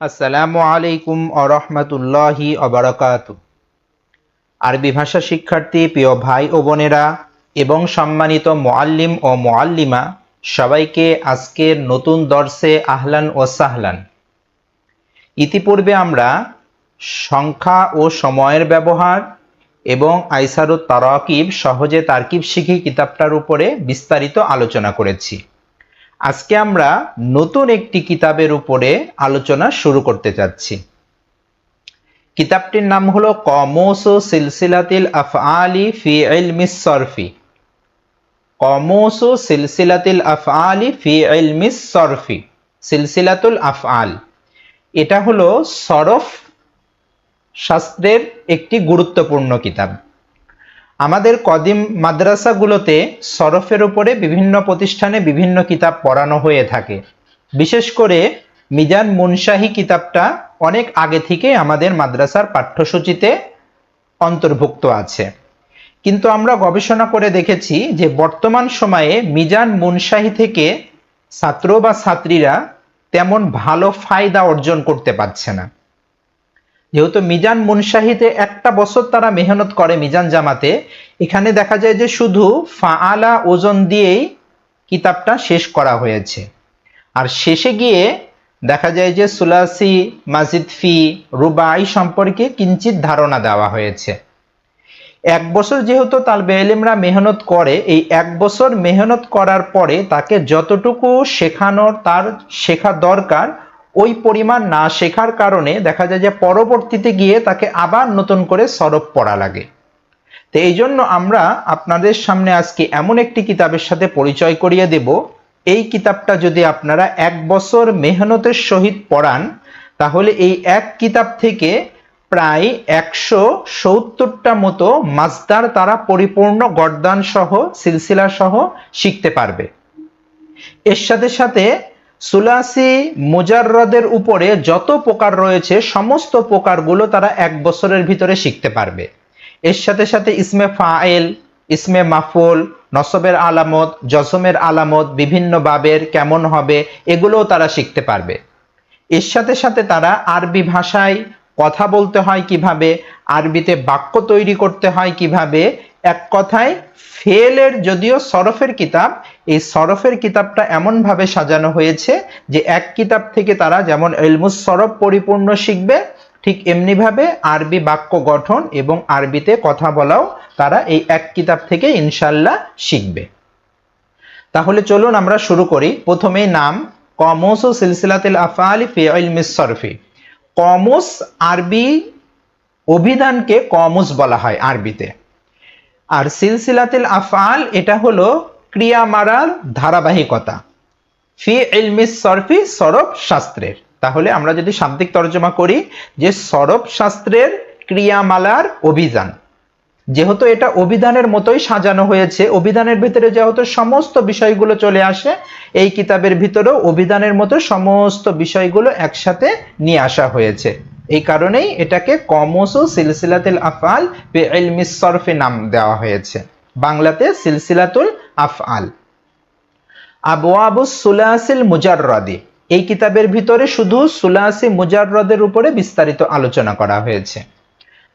আসসালামু আলাইকুম আরহামতুল্লাহি অবরাকাত আরবি ভাষা শিক্ষার্থী, প্রিয় ভাই ও বোনেরা এবং সম্মানিত মোয়াল্লিম ও মোয়াল্লিমা সবাইকে আজকের নতুন দর্শে আহলান ও সাহলান। ইতিপূর্বে আমরা সংখ্যা ও সময়ের ব্যবহার এবং আইসারুত তারাকিব সহজে তারকিব শিখি কিতাবটার উপরে বিস্তারিত আলোচনা করেছি। আজকে আমরা নতুন একটি কিতাবের উপরে আলোচনা শুরু করতে যাচ্ছি। কিতাবটির নাম হলো কমোস সিলসিলাতিল আফআলি ফি ইলমিস সরফি। কমোস সিলসিলাতিল আফআলি ফি ইলমিস সরফি, সিলসিলাতুল আফআল। এটা হলো সরফ শাস্ত্রের একটি গুরুত্বপূর্ণ কিতাব। আমাদের কদিম মাদ্রাসাগুলোতে সরফের উপরে বিভিন্ন প্রতিষ্ঠানে বিভিন্ন কিতাব পড়ানো হয়ে থাকে। বিশেষ করে মিজান মুনশাহি কিতাবটা অনেক আগে থেকে আমাদের মাদ্রাসার পাঠ্যসূচিতে অন্তর্ভুক্ত আছে। কিন্তু আমরা গবেষণা করে দেখেছি যে বর্তমান সময়ে মিজান মুনশাহি থেকে ছাত্র বা ছাত্রীরা তেমন ভালো ফায়দা অর্জন করতে পারছে না। যেহেতু মিজান মুনশাহিতে একটা বছর তারা মেহনত করে মিজান জামাতে, এখানে দেখা যায় যে শুধু ফাআলা ওজন দিয়েই কিতাবটা শেষ করা হয়েছে। আর শেষে গিয়ে দেখা যায় যে সুলাসি, মাজিদ ফি, রুবাই সম্পর্কে কিঞ্চিত ধারণা দেওয়া হয়েছে। এক বছর যেহেতু তার বেলিমরা মেহনত করে, এই এক বছর মেহনত করার পরে তাকে যতটুকু শেখানোর তার শেখা দরকার ওই পরিমাণ না শেখার কারণে দেখা যায় যে পরবর্তীতে গিয়ে তাকে আবার নতুন করে সরব পড়া লাগে। তো এই জন্য আমরা আপনাদের সামনে আজকে এমন একটি কিতাবের সাথে পরিচয় করিয়ে দেব। এই কিতাবটা যদি আপনারা এক বছর মেহনতের সহিত পড়ান, তাহলে এই এক কিতাব থেকে প্রায় একশো সত্তরটা মতো মাসদার তারা পরিপূর্ণ গরদান সহ সিলসিলা সহ শিখতে পারবে। এর সাথে সাথে সুলাসি মুজাররদের উপরে যত প্রকার রয়েছে, সমস্ত প্রকারগুলো তারা এক বছরের ভিতরে শিখতে পারবে। এর সাথে সাথে ইসমে ফায়েল ইসমে মাফুল, নসবের আলামত জসমের আলামত, বিভিন্ন বাবের কেমন হবে, এগুলোও তারা শিখতে পারবে। এর সাথে সাথে তারা আরবি ভাষায় কথা বলতে হয় কীভাবে, আরবিতে বাক্য তৈরি করতে হয় কীভাবে এক কথায়, ফেলের যদিও সরফের কিতাব, এই সরফের কিতাবটা এমনভাবে সাজানো হয়েছে যে এক কিতাব থেকে তারা যেমন এলমুস সরফ পরিপূর্ণ শিখবে, ঠিক এমনিভাবে আরবি বাক্য গঠন এবং আরবিতে কথা বলাও তারা এই এক কিতাব থেকে ইনশাল্লাহ শিখবে। তাহলে চলুন আমরা শুরু করি। প্রথমেই নাম, কমোস ও সিলসিলাতিল আফালি ফি ইলমিস সরফি। কমোস আরবি অভিধানকে কমোস বলা হয় আরবিতে। আর সিলসিলাতিল আফআল, এটা হলো ক্রিয়া মারার ধারাবাহিকতা। ফি ইলমিস সরফি, সরব শাস্ত্রের। তাহলে আমরা যদি শাব্দিক তর্জমা করি যে সরব শাস্ত্রের ক্রিয়ামালার অভিযান। যেহেতু এটা অভিধানের মতোই সাজানো হয়েছে, অভিধানের ভিতরে যেহেতু সমস্ত বিষয়গুলো চলে আসে, এই কিতাবের ভিতরেও অভিধানের মতো সমস্ত বিষয়গুলো একসাথে নিয়ে আসা হয়েছে। এই কারণেই এটাকে কমস সিলসিলাতুল আফআল বে ইলমিস সরফে নাম দেওয়া হয়েছে। বাংলাতে সিলসিলাতুল আফআল। আবওয়াবুস সুলাসিল মুজাররাদি। এই কিতাবের ভিতরে শুধু সুলাসি মুজাররদের উপরে বিস্তারিত আলোচনা করা হয়েছে।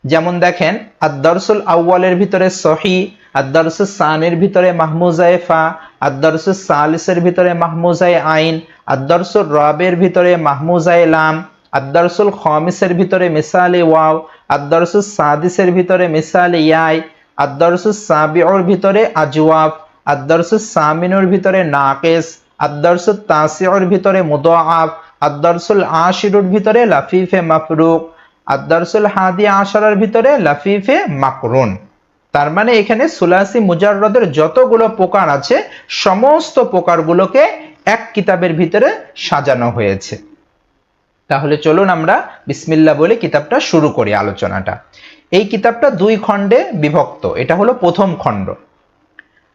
যেমন দেখেন আদর্সুল আউ্বালের ভিতরে সহি আদর্সুল সানের ভিতরে মাহমুজায় ফা আদর্সুল সালিসের ভিতরে মাহমুজায় আইন আদর্সুল রবের ভিতরে মাহমুজায় লাম আদর্সুল খমিসের ভিতরে মিসালে ওয়াও আদর্সুল সাদিসের ভিতরে মিসালে ইয়াই আদারসুল সাবিওর ভিতরে আজওয়াফ আদারসুল সামিনুর ভিতরে নাকেস আদর্সুল তাসিওর ভিতরে মুদআফ আদর্সুল আশিরুর ভিতরে লাফিফে মাফরুক আদারসুল হাদি আশারার ভিতরে লাফিফে মাকরুন। তার মানে এখানে সুলাসি মুজাররদের যতগুলো প্রকার আছে, সমস্ত প্রকারগুলোকে এক কিতাবের ভিতরে সাজানো হয়েছে। তাহলে চলুন আমরা বিসমিল্লা বলে কিতাবটা শুরু করি আলোচনাটা। এই কিতাবটা দুই খণ্ডে বিভক্ত, এটা হলো প্রথম খণ্ড।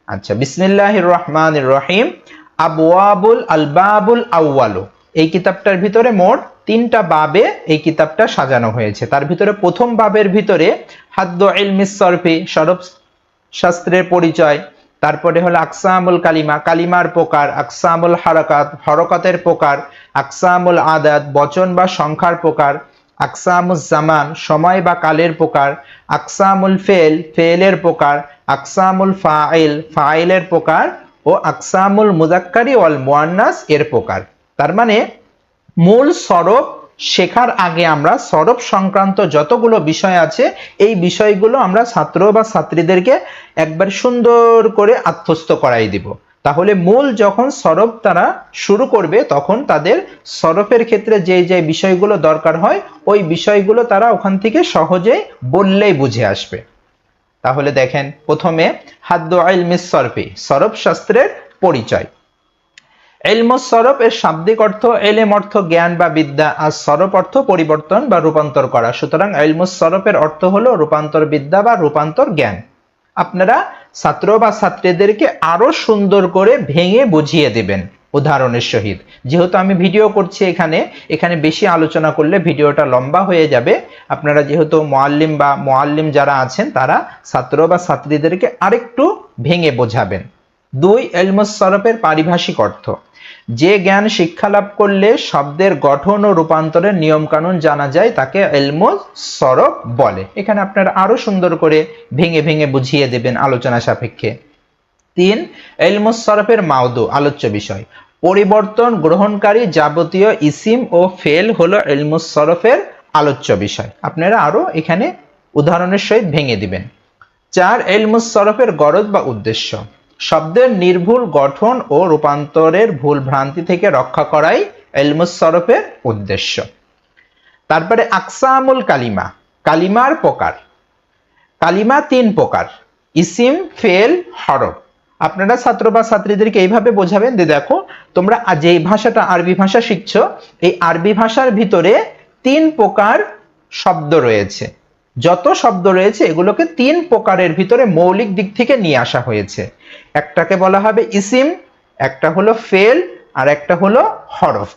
আচ্ছা বিসমিল্লাহ রহমান রহিম আবুয়াবুল আলবাবুল আউ্বালু এই কিতাবটার ভিতরে মোট তিনটা বাবে এই কিতাবটা সাজানো হয়েছে। তার ভিতরে প্রথম বাবের ভিতরে হাদ্দ ইলমিস সরফি, সরফ শাস্ত্রের পরিচয় তারপরে হলো আকসামুল কালিমা, কালিমার প্রকার, আকসামুল হারাকাত, হরকতের প্রকার, আকসামুল আদাত, বচন বা সংখ্যার প্রকার আকসামুল জামান, সময় বা কালের প্রকার, আকসামুল ফেল, ফেলের প্রকার, আকসামুল ফাইল, ফাইলের প্রকার ও আকসামুল মুজাক্কারি ওয়াল মুয়ান্নাস এর প্রকার। তার মানে মূল সরব শেখার আগে আমরা সরব সংক্রান্ত যতগুলো বিষয় আছে, এই বিষয়গুলো আমরা ছাত্র বা ছাত্রীদেরকে একবার সুন্দর করে আত্মস্থ করাই দিব। তাহলে মূল যখন সরব তারা শুরু করবে, তখন তাদের সরফের ক্ষেত্রে যে যে বিষয়গুলো দরকার হয়, ওই বিষয়গুলো তারা ওখান থেকে সহজেই বললেই বুঝে আসবে। তাহলে দেখেন, প্রথমে হাদ্দ আইল মিস সরফি সরফ শাস্ত্রের পরিচয়। এলমস সরফ এর শাব্দিক অর্থ এলেম অর্থ জ্ঞান বা বিদ্যা, আর সরফ অর্থ পরিবর্তন বা রূপান্তর করা। সুতরাং এলমুস সরফের অর্থ হলো রূপান্তর বিদ্যা বা রূপান্তর জ্ঞান। আপনারা ছাত্র বা ছাত্রীদেরকে আরও সুন্দর করে ভেঙে বুঝিয়ে দেবেন উদাহরণের সহিত। যেহেতু আমি ভিডিও করছি এখানে এখানে বেশি আলোচনা করলে ভিডিওটা লম্বা হয়ে যাবে। আপনারা যেহেতু মোয়াল্লিম বা মোয়াল্লিম যারা আছেন, তারা ছাত্র বা ছাত্রীদেরকে আরেকটু ভেঙে বোঝাবেন। দুই এলমুস সরফের পারিভাষিক অর্থ। যে জ্ঞান শিক্ষা লাভ করলে শব্দের গঠন ও রূপান্তরের নিয়মকানুন জানা যায়, তাকে এলমুজ সরফ বলে। এখানে আপনারা আরও সুন্দর করে ভেঙে ভেঙে বুঝিয়ে দেবেন আলোচনা সাপেক্ষে। তিন এলমুজ সরফের মাউদু আলোচ্য বিষয়। পরিবর্তন গ্রহণকারী যাবতীয় ইসিম ও ফেল হলো এলমুজ সরফের আলোচ্য বিষয়। আপনারা আরও এখানে উদাহরণের সহিত ভেঙে দিবেন। চার এলমুজ সরফের গরজ বা উদ্দেশ্য। শব্দের নির্ভুল গঠন ও রূপান্তরের ভুল ভ্রান্তি থেকে রক্ষা করাই এলমুস সরফের উদ্দেশ্য। তারপরে আকসামুল কালিমা, কালিমার প্রকার। কালিমা তিন প্রকার, ইসিম, ফেল, হরফ। আপনারা ছাত্র বা ছাত্রীদেরকে এইভাবে বোঝাবেন যে দেখো, তোমরা যে ভাষাটা আরবি ভাষা শিখছো, এই আরবি ভাষার ভিতরে তিন প্রকার শব্দ রয়েছে। যত শব্দ রয়েছে, এগুলোকে তিন প্রকারের ভিতরে মৌলিক দিক থেকে নিয়ে আসা হয়েছে। একটাকে বলা হবে ইসিম, একটা হলো ফেল, আর একটা হলো হরফ।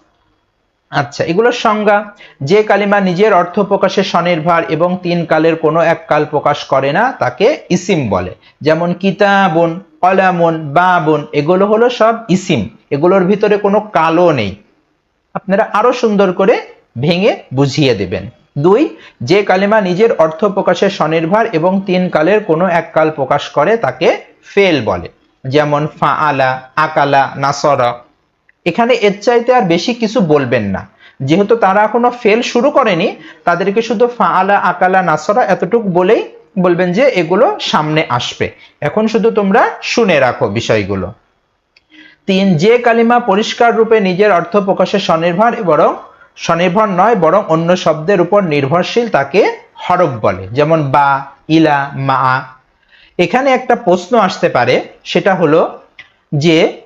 আচ্ছা এগুলোর সংজ্ঞা, যে কালিমা নিজের অর্থ প্রকাশে স্বনির্ভর এবং তিন কালের কোনো এক কাল প্রকাশ করে না, তাকে ইসিম বলে। যেমন কিতাবুন, কলামুন, বাবুন, এগুলো হলো সব ইসিম। এগুলোর ভিতরে কোনো কালো নেই। আপনারা আরও সুন্দর করে ভেঙে বুঝিয়ে দেবেন। দুই, যে কালিমা নিজের অর্থ প্রকাশে স্বনির্ভর এবং তিন কালের কোনো এক কাল প্রকাশ করে তাকে ফেল বলে, যেমন ফা আলা আকালা, নাসরা। এখানে এর চাইতে আর বেশি কিছু বলবেন না। যেহেতু তারা এখনও ফেল শুরু করেনি, তাদেরকে শুধু ফা আলা আকালা, নাসরা এতটুকু বলেই বলবেন যে এগুলো সামনে আসবে। এখন শুধু তোমরা শুনে রাখো বিষয়গুলো। তিন, যে কালিমা পরিষ্কার রূপে নিজের অর্থ প্রকাশে স্বনির্ভর বরং স্বনির্ভর নয়, বরং অন্য শব্দের উপর নির্ভরশীল তাকে হরফ বলে, যেমন বা, ইলা, মা। এখানে একটা প্রশ্ন আসতে পারে, সেটা হলো যে,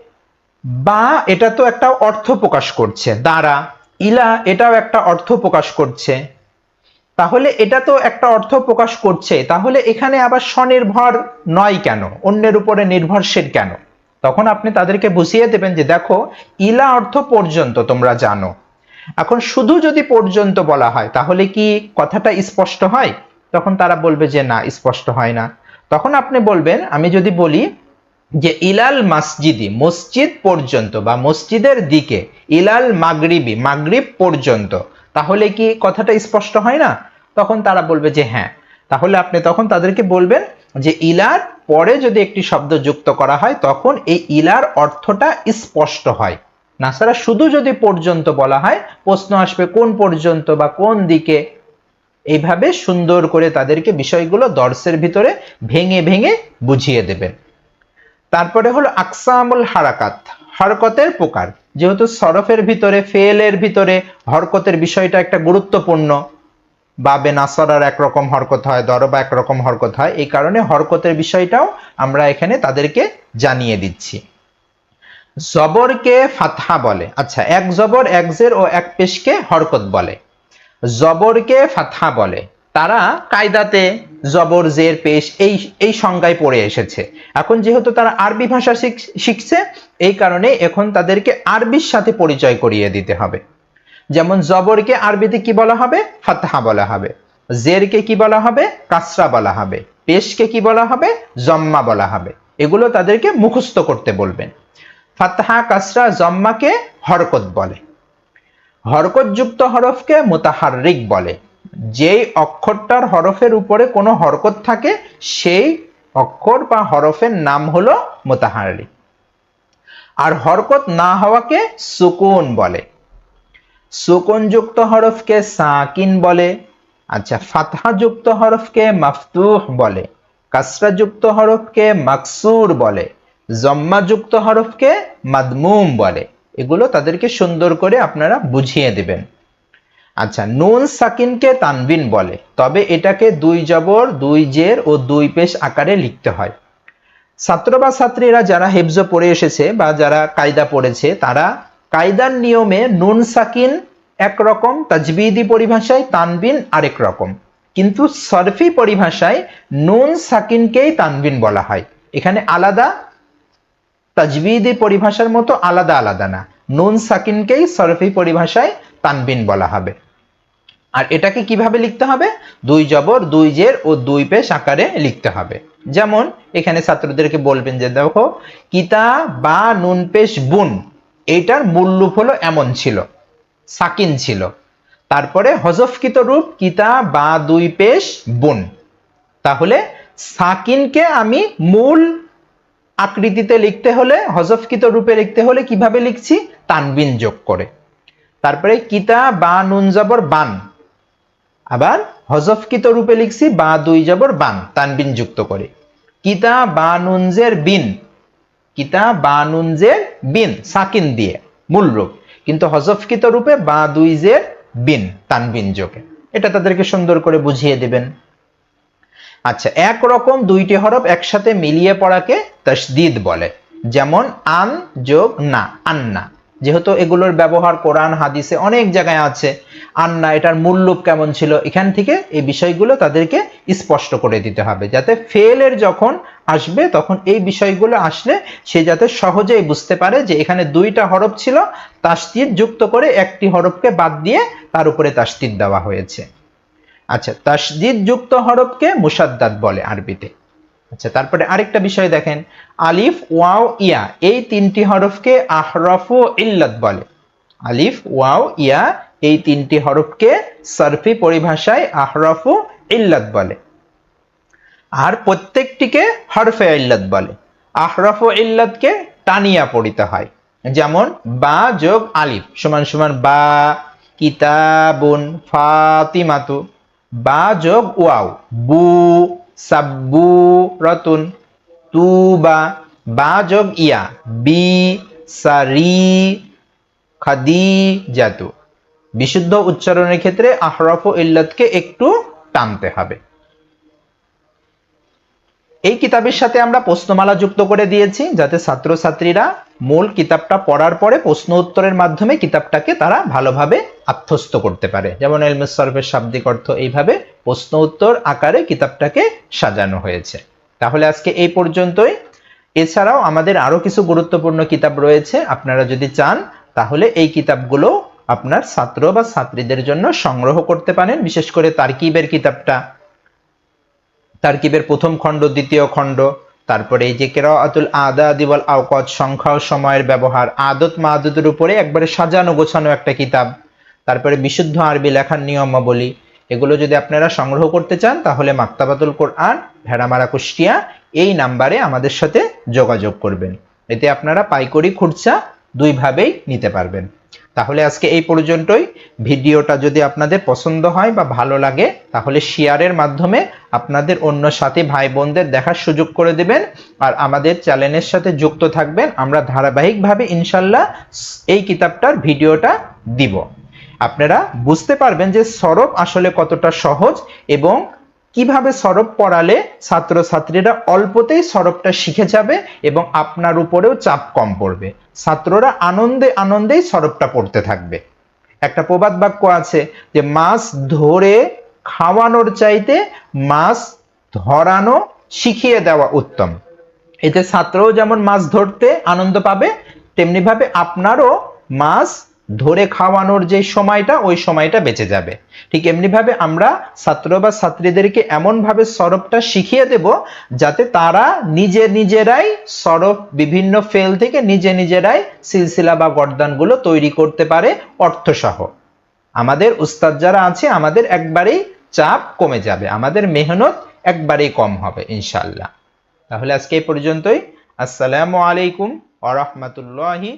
বা এটা তো একটা অর্থ প্রকাশ করছে দ্বারা ইলা এটাও একটা অর্থ প্রকাশ করছে। তাহলে এটা তো একটা অর্থ প্রকাশ করছে, তাহলে এখানে আবার স্বনির্ভর নয় কেন? অন্যের উপরে নির্ভরশীল কেন? তখন আপনি তাদেরকে বুঝিয়ে দেবেন যে, দেখো, ইলা অর্থ পর্যন্ত তোমরা জানো। এখন শুধু যদি পর্যন্ত বলা হয়, তাহলে কি কথাটা স্পষ্ট হয়? তখন তারা বলবে যে না, স্পষ্ট হয় না। তখন আপনি বলবেন, আমি যদি বলি যে ইলাল মসজিদি, মসজিদ পর্যন্ত বা মসজিদের দিকে ইলাল মাগরিবি, মাগরিব পর্যন্ত, তাহলে কি কথাটা স্পষ্ট হয় না? তখন তারা বলবে যে হ্যাঁ। তাহলে আপনি তখন তাদেরকে বলবেন যে ইলার পরে যদি একটি শব্দ যুক্ত করা হয়, তখন এই ইলার অর্থটা স্পষ্ট হয়। নাসারা শুধু যদি পর্যন্ত বলা হয়, প্রশ্ন আসবে কোন পর্যন্ত বা কোন দিকে। এইভাবে সুন্দর করে তাদেরকে বিষয়গুলো দর্শের ভিতরে ভেঙে ভেঙে বুঝিয়ে দেবে। তারপরে হলো আকসামুল হারাকাত, হরকতের প্রকার। যেহেতু সরফের ভিতরে, ফেলের ভিতরে হরকতের বিষয়টা একটা গুরুত্বপূর্ণ। বাবে নাসরার একরকম হরকত হয়, দরবা একরকম হরকত হয়। এই কারণে হরকতের বিষয়টাও আমরা এখানে তাদেরকে জানিয়ে দিচ্ছি। জবরকে ফাতহা বলে। আচ্ছা এক জবর, এক জের ও এক পেশকে হরকত বলে। জবরকে ফাতহা বলে। তারা কায়দাতে জবর, জের, পেশ এই এই সংজ্ঞায় পড়ে এসেছে। এখন যেহেতু তারা আরবি ভাষা শিখছে, এই কারণে এখন তাদেরকে আরবির সাথে পরিচয় করিয়ে দিতে হবে। যেমন জবরকে আরবিতে কি বলা হবে? ফাতহা বলা হবে। জেরকে কি বলা হবে? কাসরা বলা হবে। পেশকে কি বলা হবে? জম্মা বলা হবে। এগুলো তাদেরকে মুখস্থ করতে বলবেন। ফাতহা কাসরা জম্মাকে হরকত বলে। হরকতযুক্ত হরফকে মোতাহারিক বলে। যেই অক্ষরটার হরফের উপরে কোনো হরকত থাকে, সেই অক্ষর বা হরফের নাম হলো মোতাহারিক আর হরকত না হওয়াকে সুকুন বলে। সুকুনযুক্ত হরফকে সাকিন বলে। আচ্ছা ফাতহাযুক্ত হরফকে মাফতুহ বলে। কাসরাযুক্ত হরফকে মাকসুর বলে। জম্মাযুক্ত হরফকে মাদমুম বলে। এগুলো তাদেরকে সুন্দর করে আপনারা বুঝিয়ে দেবেন। আচ্ছা নুন সাকিনকে তানবিন বলে। তবে এটাকে দুই জবর, দুই জের ও দুই পেশ আকারে লিখতে হয়। ছাত্র বা ছাত্রীরা যারা হেফজ পড়ে এসেছে বা যারা কায়দা পড়েছে, তারা কায়দার নিয়মে নুন সাকিন একরকম, তাজবিদি পরিভাষায় তানবিন আরেক রকম। কিন্তু সরফি পরিভাষায় নুন সাকিনকেই তানবিন বলা হয়। এখানে আলাদা তাজবিদি পরিভাষার মতো আলাদা আলাদা না। নুন সাকিনকেই সরফি পরিভাষায় তানবিন বলা হবে। আর এটাকে কীভাবে লিখতে হবে? দুই জবর, দুই জের ও দুই পেশ আকারে লিখতে হবে। যেমন, এখানে ছাত্রদেরকে বলবেন যে, দেখো, কিতা বা নুন পেশ বুন এইটার মূল রূপ হলো এমন ছিল, সাকিন ছিল। তারপরে হজফকৃত রূপ, কিতা বা দুই পেশ বুন। তাহলে সাকিনকে আমি মূল আকৃতিতে লিখতে হলে, হজফকৃত রূপে লিখতে হলে কীভাবে লিখছি? তানবিন যোগ করে। তারপরে কিতা, বা, নুন, জবর, বান। আবার হজফকৃত রূপে লিখছি, বা, দুই, জবর, বান, তানবিন যুক্ত করে। কিতা, বা নুনজের বিন। কিতা, বা নুনজের বিন, সাকিন দিয়ে, মূল রূপ। কিন্তু হজফকৃত রূপে বা, দুই, জের, বিন, তানবিন যোগে। এটা তাদেরকে সুন্দর করে বুঝিয়ে দিবেন। আচ্ছা একরকম দুইটি হরফ একসাথে মিলিয়ে পড়াকে তসদিদ বলে। যেমন আন যোগ না, আন্না। যেহেতু এগুলোর ব্যবহার কোরআন, হাদিসে অনেক জায়গায় আছে। আন্না এটার মূল্যূপ কেমন ছিল? এখান থেকে এই বিষয়গুলো তাদেরকে স্পষ্ট করে দিতে হবে, যাতে ফেলের যখন আসবে, তখন এই বিষয়গুলো আসলে সে যাতে সহজেই বুঝতে পারে যে এখানে দুইটা হরফ ছিল তাস্তির যুক্ত করে একটি হরফকে বাদ দিয়ে তার উপরে তাস্তির দেওয়া হয়েছে। আচ্ছা তাসদিদ যুক্ত হরফকে মুসাদ্দাদ বলে আরবিতে। আচ্ছা তারপরে আরেকটা বিষয় দেখেন। আলিফ, ওয়াও, ইয়া, এই তিনটি হরফকে আহরফ ইল্লাত বলে। আলিফ, ওয়াও, ইয়া, এই তিনটি হরফকে সরফি পরিভাষায় আহরফ ইল্লাত বলে। আর প্রত্যেকটিকে হরফে ইল্লাত বলে। আহরফ ইল্লাতকে টানিয়া পড়িতে হয়। যেমন, বা যোগ আলিফ, সমান সমান বা, কিতাবুন ফাতিমাতু। বা যোগ ওয়াও, বু, সাব্বু রতুন তুবা বা যোগ ইয়া বি সারি খাদি জাতু বিশুদ্ধ উচ্চারণের ক্ষেত্রে আহরফ ইল্লাতকে একটু টানতে হবে। এই কিতাবের সাথে আমরা প্রশ্নমালা যুক্ত করে দিয়েছি, যাতে ছাত্রছাত্রীরা মূল কিতাবটা পড়ার পরে প্রশ্ন উত্তরের মাধ্যমে কিতাবটাকে তারা ভালোভাবে আত্মস্থ করতে পারে। যেমন এলমেস সরফের শাব্দিক অর্থ এইভাবে প্রশ্ন উত্তর আকারে কিতাবটাকে সাজানো হয়েছে। তাহলে আজকে এই পর্যন্তই। এছাড়াও আমাদের আরও কিছু গুরুত্বপূর্ণ কিতাব রয়েছে, আপনারা যদি চান, তাহলে এই কিতাবগুলো আপনার ছাত্র বা ছাত্রীদের জন্য সংগ্রহ করতে পারেন, বিশেষ করে তারকিবের কিতাবটা। তারকিবের প্রথম খণ্ড, দ্বিতীয় খণ্ড, তারপরে এই যে কেরাআতুল আদা দিওয়াল আওকাত, সংখ্যা ও সময়ের ব্যবহার, আদত মাদতের উপরে একবারে সাজানো গোছানো একটা কিতাব, তারপরে বিশুদ্ধ আরবি লেখার নিয়মাবলী এগুলো যদি আপনারা সংগ্রহ করতে চান, তাহলে মাক্তাবাতুল কোরআন, ভেড়ামারা কুষ্টিয়া, এই নাম্বারে আমাদের সাথে যোগাযোগ করবেন। এতে আপনারা পাইকরি খুরচা দুইভাবেই নিতে পারবেন। তাহলে আজকে এই পর্যন্তই। ভিডিওটা যদি আপনাদের পছন্দ হয় বা ভালো লাগে, তাহলে শেয়ারের মাধ্যমে আপনাদের অন্য সাথী ভাই বোনদের দেখার সুযোগ করে দেবেন। আর আমাদের চ্যানেলের সাথে যুক্ত থাকবেন। আমরা ধারাবাহিকভাবে ইনশাল্লাহ এই কিতাবটার ভিডিওটা দিব। আপনারা বুঝতে পারবেন যে সরব আসলে কতটা সহজ এবং কীভাবে সরব পড়ালে ছাত্রছাত্রীরা অল্পতেই সরবটা শিখে যাবে এবং আপনার উপরেও চাপ কম পড়বে। ছাত্ররা আনন্দে আনন্দেই সরবটা পড়তে থাকবে। একটা প্রবাদ বাক্য আছে যে, মাছ ধরে খাওয়ানোর চাইতে মাছ ধরানো শিখিয়ে দেওয়া উত্তম। এতে ছাত্রও যেমন মাছ ধরতে আনন্দ পাবে তেমনি ভাবে আপনারও মাছ ধরে খাওয়ানোর যে সময়টা, ওই সময়টা বেঁচে যাবে। ঠিক এমনিভাবে আমরা ছাত্র বা ছাত্রীদেরকে এমনভাবে সরফটা শিখিয়ে দেব যাতে তারা নিজে নিজেরাই সরফ বিভিন্ন ফেল থেকে নিজে নিজেরাই সিলসিলা বা গর্দানগুলো তৈরি করতে পারে অর্থসহ। আমাদের উস্তাদ যারা আছে, আমাদের একবারেই চাপ কমে যাবে। আমাদের মেহনত একবারেই কম হবে ইনশাল্লাহ তাহলে আজকে এই পর্যন্তই। আসসালামু আলাইকুম আ রহমতুল্লাহি